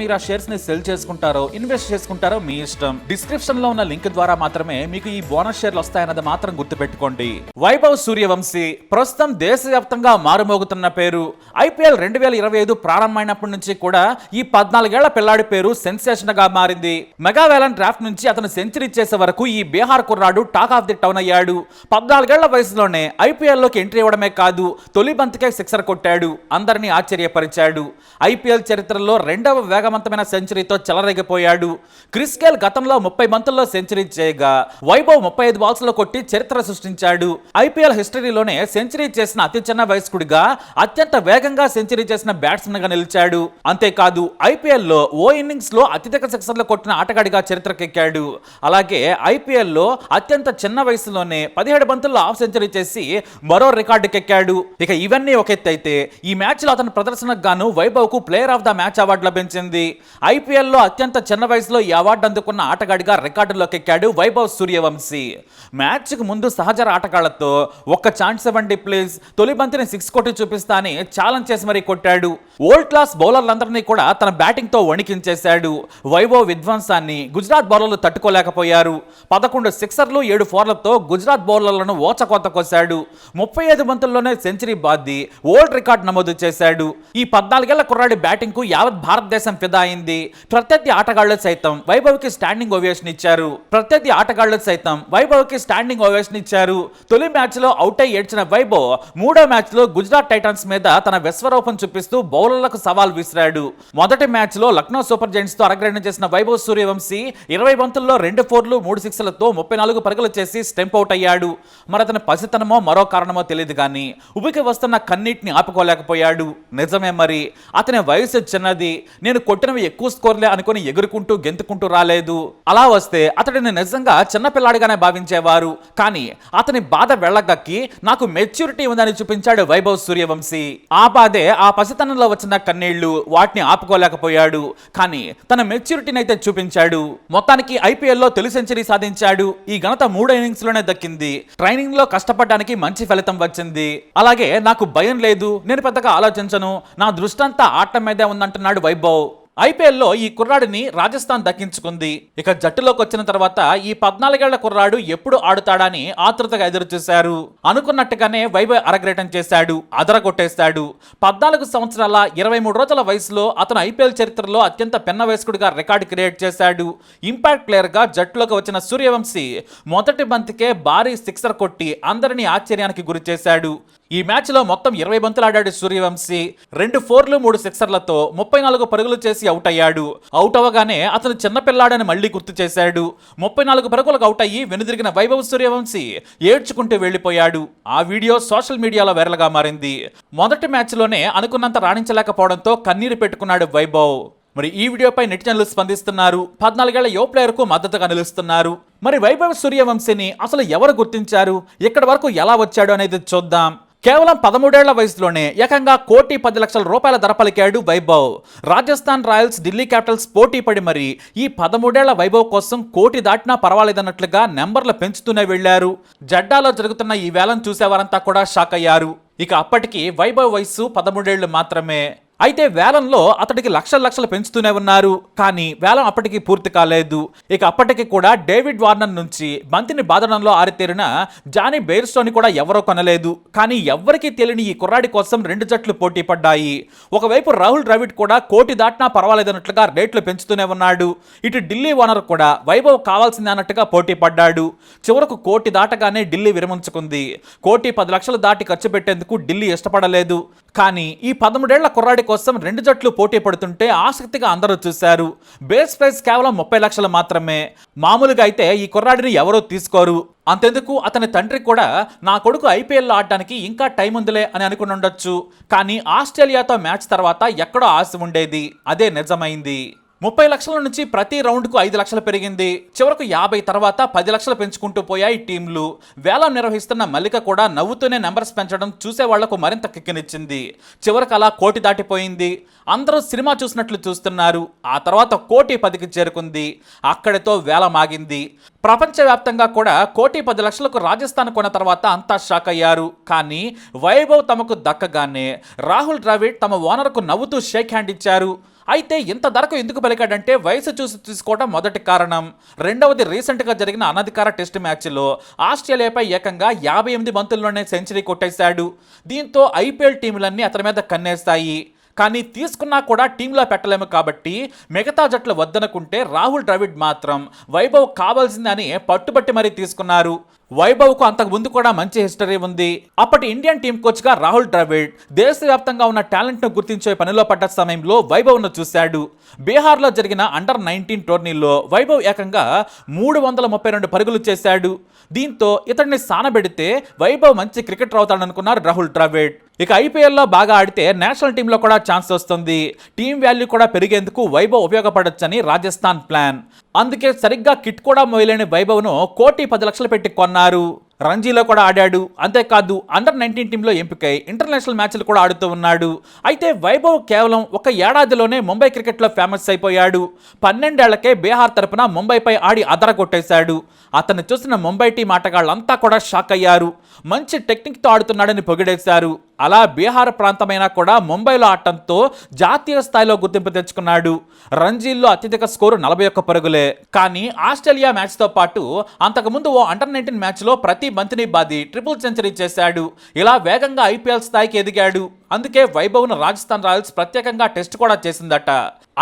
మీరు ఆ షేర్స్ని సెల్ చేసుకుంటారో ఇన్వెస్ట్ చేసుకుంటారో మీ ఇష్టం. డిస్క్రిప్షన్లో ఉన్న లింక్ ద్వారా మాత్రమే మీకు ఈ బోనస్ షేర్లు వస్తాయన్నది మాత్రం గుర్తుపెట్టుకోండి. వైభవ్ సూర్యవంశీ ప్రస్తుతం దేశవ్యాప్తంగా మారుమోగుతున్న పేరు. ఐపీఎల్ రెండు వేల ఇరవై ఐదు ప్రారంభమైనప్పటి నుంచి కూడా ఈ పద్నాలుగేళ్ళ పిల్లాడి పేరు సెన్సేషన్గా మారింది. మెగావేలన్ డ్రాఫ్ట్ నుంచి అతను సెంచరీ చేసే వరకు ఈ బీహార్ కుర్రాడు టాక్ ఆఫ్ ది టౌన్ అయ్యాడు. పద్నాలుగేళ్ళ వయసులోనే ఐపీఎల్లోకి ఎంట్రీ ఇవ్వడమే కాదు తొలి బంతికే సిక్సర్ కొట్టాడు. అందరినీ ఆశ్చర్యపరిచాడు. ఐపీఎల్ చరిత్రలో రెండవ వేగవంతమైన సెంచరీతో చెలరేగిపోయాడు. క్రిస్ గేల్ గతంలో ముప్పై బంతుల్లో సెంచరీ చేయగా వైభవ్ ముప్పై ఐదు బాల్స్లో కొట్టి చరిత్ర సృష్టించాడు. ఐపీఎల్ హిస్టరీలోనే సెంచరీ చేసిన అతి చిన్న వయస్కుడిగా అత్యంత వేగంగా సెంచరీ చేసిన బ్యాట్స్మెన్గా నిలిచాడు. అంతేకాదు ఐపీఎల్లో ఓ ఇన్నింగ్స్లో అత్యధిక సిక్సర్లు కొట్టిన ఆటగాడిగా చరిత్రకెక్కాడు. అలాగే ఐపీఎల్లో అత్యంత చిన్న వయసులోనే పదిహేడు బంతుల్లో హాఫ్ సెంచరీ చేసి మరో రికార్డుకెక్కాడు. ఇక ఇవన్నీ ఒక ఎత్తు అయితే ఈ మ్యాచ్లో అతని ప్రదర్శనకు గాను వైభవ్కు player of the match award లభించింది ఐపీఎల్లో అత్యంత చిన్న వయసులో ఈ అవార్డు అందుకున్న ఆటగాడిగా రికార్డులోకి ఎక్కాడు వైభవ్ సూర్యవంశీ. మ్యాచ్కు ముందు సహచర ఆటగాళ్ళతో ఒక్క ఛాన్స్ ఇవ్వండి ప్లీజ్. తొలి బంతిని సిక్స్ కొట్టి చూపిస్తా అని ఛాలెంజ్ చేసి మరీ కొట్టాడు. ఓల్డ్ క్లాస్ బౌలర్లందరినీ కూడా తన బ్యాటింగ్తో వణికించేశాడు. వైభవ్ విధ్వంసాన్ని గుజరాత్ బౌలర్లు తట్టుకోలేకపోయారు. పదకొండు సిక్సర్లు ఏడు ఫోర్లతో గుజరాత్ బౌలర్లను ఓచకోత కోశాడు ముప్పై ఐదు బంతుల్లోనే సెంచరీ బాద్ది ఓల్డ్ రికార్డ్ నమోదు చేశాడు. ఈ పద్నాలుగేళ్ళ కుర్రాడి బ్యాటింగ్కు యావత్ భారతదేశం ఫిదా అయింది ప్రత్యర్థి ఆటగాళ్ళు సైతం వైభవ్కి స్టాండింగ్ ఓవేషన్ ఇచ్చారు. ప్రత్యర్థి ఆటగాళ్ళు సైతం వైభవ్కి స్టాండింగ్ ఓవేషన్ ఇచ్చారు. తొలి మ్యాచ్లో అవుట్ అయి ఏడ్చిన వైభవ్ మూడో మ్యాచ్లో గుజరాత్ టైటన్స్ మీద తన విశ్వరూపం చూపిస్తూ బౌలర్లకు సవాల్ విసిరాడు. మొదటి మ్యాచ్లో లక్నో సూపర్ జైంట్స్తో అరగ్రహణం చేసిన వైభవ్ సూర్యవంశీ ఇరవై బంతుల్లో రెండు ఫోర్లు మూడు సిక్స్లతో ముప్పై నాలుగు పరుగులు చేసి స్టెంప్ అవుట్ అయ్యాడు. మరి అతని పసితనమో మరో కారణమో తెలియదు కానీ ఉబికి వస్తున్న కన్నీటిని ఆపుకోలేకపోయాడు. నిజమే మరి అతని వయసు చిన్నది. నేను కొట్టినవి ఎక్కువ స్కోర్లే అనుకుని ఎగురుకుంటూ గెంతుకుంటూ రాలేదు. అలా వస్తే అతడిని నిజంగా చిన్నపిల్లాడిగానే భావించేవారు. కానీ అతని బాధ వెళ్ళగక్కి నాకు మెచ్యూరిటీ ఉందని చూపించాడు వైభవ్ సూర్యవంశీ. ఆ బాధే ఆ పసితనంలో వచ్చిన కన్నీళ్ళు వాటిని ఆపుకోలేకపోయాడు. కానీ తన మెచ్యూరిటీని అయితే చూపించాడు. మొత్తానికి ఐపీఎల్లో తొలి సెంచరీ సాధించాడు. ఈ ఘనత మూడు ఇన్నింగ్స్లోనే దక్కింది. ట్రైనింగ్లో కష్టపడడానికి మంచి ఫలితం వచ్చింది. అలాగే నాకు భయం లేదు. నేను పెద్దగా ఆలోచించను. నా దృష్టంతా ఆట మీదే ఉందంటున్నాడు వైభవ్. ఐపీఎల్లో ఈ కుర్రాడిని రాజస్థాన్ దక్కించుకుంది. ఇక జట్టులోకి వచ్చిన తర్వాత ఈ పద్నాలుగేళ్ళ కుర్రాడు ఎప్పుడు ఆడుతాడని ఆతృతగా ఎదురుచూశారు. అనుకున్నట్టుగానే వైభవ్ అరగ్రేటం చేశాడు అదరగొట్టేశాడు. పద్నాలుగు సంవత్సరాల ఇరవై మూడు రోజుల వయసులో అతను ఐపీఎల్ చరిత్రలో అత్యంత పెన్న వయస్కుడిగా రికార్డు క్రియేట్ చేశాడు. ఇంపాక్ట్ ప్లేయర్గా జట్టులోకి వచ్చిన సూర్యవంశీ మొదటి బంతికే భారీ సిక్సర్ కొట్టి అందరినీ ఆశ్చర్యానికి గురి చేశాడు ఈ మ్యాచ్లో మొత్తం ఇరవై బంతులు ఆడాడు సూర్యవంశీ. రెండు ఫోర్లు మూడు సిక్సర్లతో ముప్పై నాలుగు పరుగులు చేసి అవుట్ అయ్యాడు. అవుట్ అవ్వగానే అతను చిన్నపిల్లాడని మళ్ళీ గుర్తు చేశాడు. ముప్పై నాలుగు పరుగులకు అవుట్ అయ్యి వెనుదిరిగిన వైభవ్ సూర్యవంశీ ఏడ్చుకుంటూ వెళ్ళిపోయాడు ఆ వీడియో సోషల్ మీడియాలో వైరల్గా మారింది. మొదటి మ్యాచ్లోనే అనుకున్నంత రాణించలేకపోవడంతో కన్నీరు పెట్టుకున్నాడు వైభవ్. మరి ఈ వీడియోపై నెటిజన్లు స్పందిస్తున్నారు. పద్నాలుగేళ్ళ యువ ప్లేయర్కు మద్దతుగా నిలుస్తున్నారు. మరి వైభవ్ సూర్యవంశిని అసలు ఎవరు గుర్తించారు? ఇక్కడి వరకు ఎలా వచ్చాడు అనేది చూద్దాం. కేవలం పదమూడేళ్ళ వయసులోనే ఏకంగా కోటి పది లక్షల రూపాయల ధర పలికాడు వైభవ్. రాజస్థాన్ రాయల్స్ ఢిల్లీ క్యాపిటల్స్ పోటీ పడి మరి ఈ పదమూడేళ్ళ వైభవ్ కోసం కోటి దాటినా పర్వాలేదన్నట్లుగా నెంబర్లు పెంచుతూనే వెళ్ళారు జడ్డాలో జరుగుతున్న ఈ వేలం చూసేవారంతా కూడా షాక్ అయ్యారు. ఇక అప్పటికి వైభవ్ వయసు పదమూడేళ్ళు మాత్రమే. అయితే వేలంలో అతడికి లక్షల లక్షలు పెంచుతూనే ఉన్నారు. కానీ వేలం అప్పటికి పూర్తి కాలేదు. ఇక అప్పటికి కూడా డేవిడ్ వార్నర్ నుంచి బంతిని బాధడంలో ఆరితేరిన జానీ బెయిర్స్టోని కూడా ఎవరో కొనలేదు. కానీ ఎవ్వరికీ తెలియని ఈ కుర్రాడి కోసం రెండు జట్లు పోటీ పడ్డాయి. ఒకవైపు రాహుల్ ద్రవిడ్ కూడా కోటి దాటినా పర్వాలేదన్నట్లుగా రేట్లు పెంచుతూనే ఉన్నాడు. ఇటు ఢిల్లీ ఓనర్ కూడా వైభవ్ కావాల్సిందే అన్నట్టుగా పోటీ పడ్డాడు. చివరకు కోటి దాటగానే ఢిల్లీ విరమించుకుంది. కోటి పది లక్షలు దాటి ఖర్చు పెట్టేందుకు ఢిల్లీ ఇష్టపడలేదు. కానీ ఈ పదమూడేళ్ళ కుర్రాడి కోసం రెండు జట్లు పోటీ పడుతుంటే ఆసక్తిగా అందరూ చూశారు. బేస్ ప్రైస్ కేవలం ముప్పై లక్షలు మాత్రమే. మామూలుగా అయితే ఈ కుర్రాడిని ఎవరో తీసుకోరు. అంతెందుకు అతని తండ్రి కూడా నా కొడుకు ఐపీఎల్లో ఆడడానికి ఇంకా టైం ఉందిలే అని అనుకుని ఉండొచ్చు. కానీ ఆస్ట్రేలియాతో మ్యాచ్ తర్వాత ఎక్కడో ఆశ ఉండేది. అదే నిజమైంది. ముప్పై లక్షల నుంచి ప్రతి రౌండ్కు ఐదు లక్షలు పెరిగింది. చివరకు యాభై తర్వాత పది లక్షలు పెంచుకుంటూ పోయాయి టీంలు. వేలం నిర్వహిస్తున్న మల్లిక కూడా నవ్వుతూనే నెంబర్స్ పెంచడం చూసేవాళ్ళకు మరింత కిక్కినిచ్చింది. చివరకు అలా కోటి దాటిపోయింది. అందరూ సినిమా చూసినట్లు చూస్తున్నారు. ఆ తర్వాత కోటి పదికి చేరుకుంది. అక్కడితో వేలమాగింది ప్రపంచవ్యాప్తంగా కూడా కోటి పది లక్షలకు రాజస్థాన్ కొన్న తర్వాత అంతా షాక్ అయ్యారు. కానీ వైభవ్ తమకు దక్కగానే రాహుల్ ద్రావిడ్ తమ ఓనర్కు నవ్వుతూ షేక్ హ్యాండ్ ఇచ్చారు. అయితే ఇంత ధరకు ఎందుకు పలికాడంటే వయసు చూసి తీసుకోవడం మొదటి కారణం. రెండవది రీసెంట్గా జరిగిన అనధికార టెస్ట్ మ్యాచ్లో ఆస్ట్రేలియాపై ఏకంగా యాభై ఎనిమిది బంతుల్లోనే సెంచరీ కొట్టేశాడు. దీంతో ఐపీఎల్ టీములన్నీ అతని మీద కన్నేస్తాయి. కానీ తీసుకున్నా కూడా టీంలో పెట్టలేము కాబట్టి మిగతా జట్లు వద్దనుకుంటే రాహుల్ ద్రవిడ్ మాత్రం వైభవ్ కావాల్సిందని పట్టుబట్టి మరీ తీసుకున్నారు. వైభవ్కు అంతకు ముందు కూడా మంచి హిస్టరీ ఉంది. అప్పటి ఇండియన్ టీం కోచ్గా రాహుల్ ద్రవిడ్ దేశవ్యాప్తంగా ఉన్న టాలెంట్ను గుర్తించే పనిలో పడ్డ సమయంలో వైభవ్ను చూశాడు. బీహార్లో జరిగిన అండర్ నైన్టీన్ టోర్నీలో వైభవ్ ఏకంగా మూడు వందల ముప్పై రెండు పరుగులు చేశాడు. దీంతో ఇతడిని సానబెడితే వైభవ్ మంచి క్రికెటర్ అవుతాడనుకున్నారు రాహుల్ ద్రవిడ్. ఇక ఐపీఎల్లో బాగా ఆడితే నేషనల్ టీంలో కూడా ఛాన్స్ వస్తుంది. టీం వాల్యూ కూడా పెరిగేందుకు వైభవ్ ఉపయోగపడొచ్చని రాజస్థాన్ ప్లాన్. అందుకే సరిగ్గా కిట్ కూడా మోయలేని వైభవ్ను కోటి పది లక్షలు పెట్టి కొన్నారు. రంజీలో కూడా ఆడాడు. అంతేకాదు అండర్ నైన్టీన్ టీంలో ఎంపికై ఇంటర్నేషనల్ మ్యాచ్లు కూడా ఆడుతూ ఉన్నాడు. అయితే వైభవ్ కేవలం ఒక ఏడాదిలోనే ముంబై క్రికెట్లో ఫేమస్ అయిపోయాడు. పన్నెండేళ్ళకే బీహార్ తరపున ముంబైపై ఆడి అదర కొట్టేశాడు అతను చూసిన ముంబై టీం ఆటగాళ్ళంతా కూడా షాక్ అయ్యారు. మంచి టెక్నిక్తో ఆడుతున్నాడని పొగిడేశారు. అలా బీహార్ ప్రాంతమైనా కూడా ముంబైలో ఆడటంతో జాతీయ స్థాయిలో గుర్తింపు తెచ్చుకున్నాడు. రంజీల్లో అత్యధిక స్కోరు నలభై ఒక్క పరుగులే. కానీ ఆస్ట్రేలియా మ్యాచ్తో పాటు అంతకుముందు ఓ అండర్ నైన్టీన్ మ్యాచ్లో ప్రతి బంతిని బాది ట్రిపుల్ సెంచరీ చేశాడు. ఇలా వేగంగా ఐపీఎల్ స్థాయికి ఎదిగాడు. అందుకే వైభవ్ను రాజస్థాన్ రాయల్స్ ప్రత్యేకంగా టెస్ట్ కూడా చేసిందట.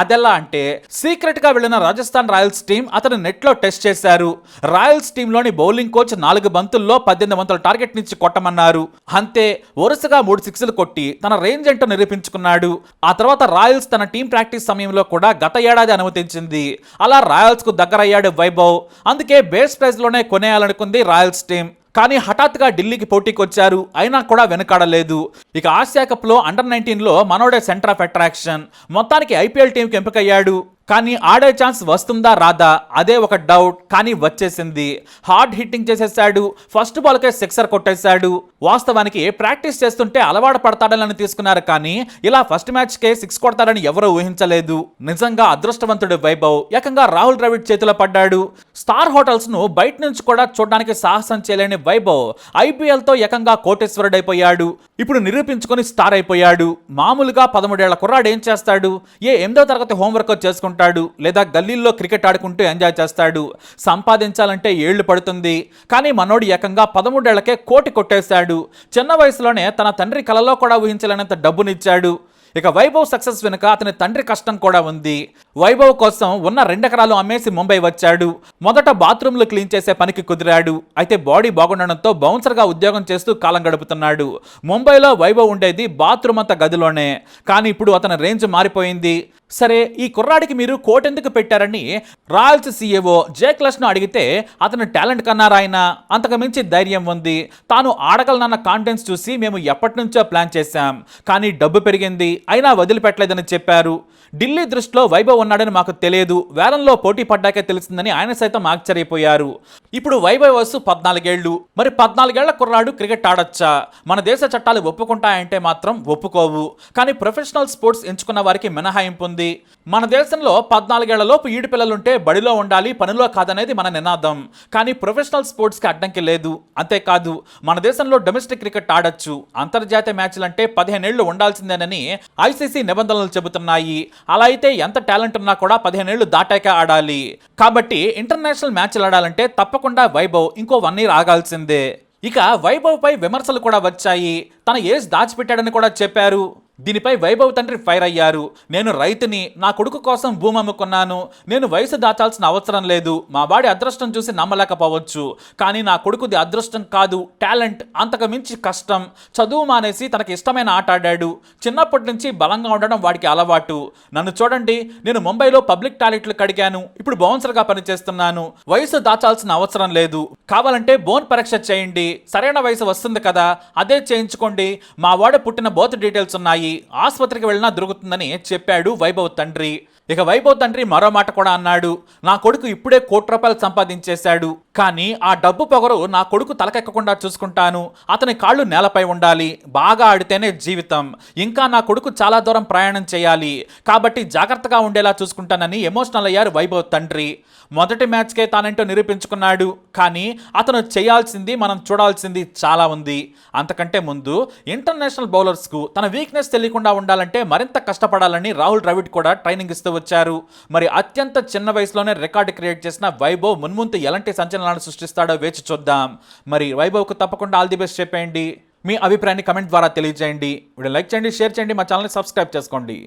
అదెలా అంటే సీక్రెట్గా వెళ్ళిన రాజస్థాన్ రాయల్స్ టీం అతను నెట్లో టెస్ట్ చేశారు. రాయల్స్ టీంలోని బౌలింగ్ కోచ్ నాలుగు బంతుల్లో పద్దెనిమిది వందల టార్గెట్ నుంచి కొట్టమన్నారు. అంతే వరుసగా మూడు సిక్స్లు కొట్టి తన రేంజ్ ఏంటో నిరూపించుకున్నాడు. ఆ తర్వాత రాయల్స్ తన టీం ప్రాక్టీస్ సమయంలో కూడా గత ఏడాది అనుమతించింది. అలా రాయల్స్కు దగ్గరయ్యాడు వైభవ్. అందుకే బేస్ ప్రైజ్లోనే కొనేయాలనుకుంది రాయల్స్ టీం. కానీ హఠాత్తుగా ఢిల్లీకి పోటీకి వచ్చారు అయినా కూడా వెనకాడలేదు. ఇక ఆసియా కప్లో అండర్ నైన్టీన్లో మనోడే సెంటర్ ఆఫ్ అట్రాక్షన్ మొత్తానికి ఐపీఎల్ టీంకి ఎంపికయ్యాడు. కానీ ఆడే ఛాన్స్ వస్తుందా రాదా? అదే ఒక డౌట్. కానీ వచ్చేసింది. హార్డ్ హిట్టింగ్ చేసేసాడు. ఫస్ట్ బాల్కే సిక్సర్ కొట్టేశాడు. వాస్తవానికి ప్రాక్టీస్ చేస్తుంటే అలవాటు పడతాడని తీసుకున్నారు కానీ ఇలా ఫస్ట్ మ్యాచ్కే సిక్స్ కొడతాడని ఎవరూ ఊహించలేదు. నిజంగా అదృష్టవంతుడు వైభవ్. ఏకంగా రాహుల్ ద్రవిడ్ చేతిలో పడ్డాడు. స్టార్ హోటల్స్ను బయట నుంచి కూడా చూడడానికి సాహసం చేయలేని వైభవ్ ఐపీఎల్తో ఏకంగా కోటేశ్వరుడైపోయాడు. ఇప్పుడు నిరూపించుకొని స్టార్ అయిపోయాడు. మామూలుగా పదమూడేళ్ళ కుర్రాడు ఏం చేస్తాడు? ఏ ఎనిమిదో తరగతి హోంవర్క్ చేసుకుంటాడు? లేదా గల్లీల్లో క్రికెట్ ఆడుకుంటూ ఎంజాయ్ చేస్తాడు. సంపాదించాలంటే ఏళ్ళు పడుతుంది. కానీ మనోడు ఏకంగా పదమూడేళ్ళకే కోటి కొట్టేశాడు. చిన్న వయసులోనే తన తండ్రి కలలో కూడా ఊహించలేనంత డబ్బునిచ్చాడు. ఇక వైభవ్ సక్సెస్ వెనుక అతని తండ్రి కష్టం కూడా ఉంది. వైభవ్ కోసం ఉన్న రెండెకరాలు అమ్మేసి ముంబై వచ్చాడు. మొదట బాత్రూంలు క్లీన్ చేసే పనికి కుదిరాడు. అయితే బాడీ బాగుండడంతో బౌన్సర్గా ఉద్యోగం చేస్తూ కాలం గడుపుతున్నాడు. ముంబైలో వైభవ్ ఉండేది బాత్రూమ్ అంత గదిలోనే. కానీ ఇప్పుడు అతని రేంజ్ మారిపోయింది. సరే ఈ కుర్రాడికి మీరు కోటెందుకు పెట్టారని రాయల్స్ సీఏఓ జేక్లస్ను అడిగితే అతను టాలెంట్ కన్నారాయన. అంతకు మించి ధైర్యం ఉంది. తాను ఆడగలనన్న కాంటెంట్స్ చూసి మేము ఎప్పటి నుంచో ప్లాన్ చేశాం. కానీ డబ్బు పెరిగింది. అయినా వదిలిపెట్టలేదని చెప్పారు. ఢిల్లీ దృష్టిలో వైభవ్ కొన్నాడని మాకు తెలియదు. వేలంలో పోటీ పడ్డాకే తెలిసిందని ఆయన సైతం ఆశ్చర్యపోయారు. ఇప్పుడు వైభవ్ వయస్సు పద్నాలుగేళ్ళు. మరి పద్నాలుగేళ్ళ కుర్రాడు క్రికెట్ ఆడొచ్చా? మన దేశ చట్టాలు ఒప్పుకుంటాయంటే మాత్రం ఒప్పుకోవు. కానీ ప్రొఫెషనల్ స్పోర్ట్స్ ఎంచుకున్న వారికి మినహాయింపు ఉంది. మన దేశంలో పద్నాలుగేళ్ళలోపు ఈడు పిల్లలుంటే బడిలో ఉండాలి పనిలో కాదనేది మన నినాదం. కానీ ప్రొఫెషనల్ స్పోర్ట్స్కి అడ్డంకి లేదు. అంతేకాదు మన దేశంలో డొమెస్టిక్ క్రికెట్ ఆడొచ్చు. అంతర్జాతీయ మ్యాచ్లంటే పదిహేనేళ్ళు ఉండాల్సిందేనని ఐసీసీ నిబంధనలు చెబుతున్నాయి. అలా అయితే ఎంత టాలెంట్ ఉన్నా కూడా పదిహేనేళ్ళు దాటాక ఆడాలి. కాబట్టి ఇంటర్నేషనల్ మ్యాచ్లు ఆడాలంటే తప్పకుండా వైభవ్ ఇంకో వన్ ఇయర్ ఆగాల్సిందే. ఇక వైభవ్ పై విమర్శలు కూడా వచ్చాయి. తన ఏజ్ దాచిపెట్టాడని కూడా చెప్పారు. దీనిపై వైభవ్ తండ్రి ఫైర్ అయ్యారు. నేను రైతుని నా కొడుకు కోసం భూమి అమ్ముకున్నాను. నేను వయసు దాచాల్సిన అవసరం లేదు. మా వాడి అదృష్టం చూసి నమ్మలేకపోవచ్చు. కానీ నా కొడుకుది అదృష్టం కాదు టాలెంట్ అంతకు మించి కష్టం. చదువు మానేసి తనకి ఇష్టమైన ఆట ఆడాడు. చిన్నప్పటి నుంచి బలంగా ఉండడం వాడికి అలవాటు. నన్ను చూడండి నేను ముంబైలో పబ్లిక్ టాయిలెట్లు కడిగాను. ఇప్పుడు బౌన్సర్గా పనిచేస్తున్నాను. వయసు దాచాల్సిన అవసరం లేదు. కావాలంటే బోన్ పరీక్ష చేయండి. సరైన వయసు వస్తుంది కదా అదే చేయించుకోండి. మా వాడు పుట్టిన బోత్ డీటెయిల్స్ ఉన్నాయి. ఆసుపత్రికి వెళ్ళినా దొరుకుతుందని చెప్పాడు వైభవ్ తండ్రి. ఇక వైభవ్ తండ్రి మరో మాట కూడా అన్నాడు నా కొడుకు ఇప్పుడే కోటి రూపాయలు సంపాదించేశాడు కానీ ఆ డబ్బు పొగరు నా కొడుకు తలకెక్కకుండా చూసుకుంటాను. అతని కాళ్ళు నేలపై ఉండాలి బాగా ఆడితేనే జీవితం. ఇంకా నా కొడుకు చాలా దూరం ప్రయాణం చేయాలి. కాబట్టి జాగ్రత్తగా ఉండేలా చూసుకుంటానని ఎమోషనల్ అయ్యారు వైభవ్ తండ్రి. మొదటి మ్యాచ్కే తానంటూ నిరూపించుకున్నాడు కానీ అతను చేయాల్సింది మనం చూడాల్సింది చాలా ఉంది. అంతకంటే ముందు ఇంటర్నేషనల్ బౌలర్స్కు తన వీక్నెస్ తెలియకుండా ఉండాలంటే మరింత కష్టపడాలని రాహుల్ ద్రవిడ్ కూడా ట్రైనింగ్ ఇస్తూ వచ్చారు. మరి అత్యంత చిన్న వయసులోనే రికార్డు క్రియేట్ చేసిన వైభవ్ మున్ముందు ఎలాంటి సంచలనాలను సృష్టిస్తాడో వేచి చూద్దాం. మరి వైభవ్కు తప్పకుండా ఆల్ ది బెస్ట్ చెప్పేయండి. మీ అభిప్రాయాన్ని కమెంట్ ద్వారా తెలియజేయండి. వీడియో లైక్ చేయండి షేర్ చేయండి మా ఛానల్ని సబ్స్క్రైబ్ చేసుకోండి.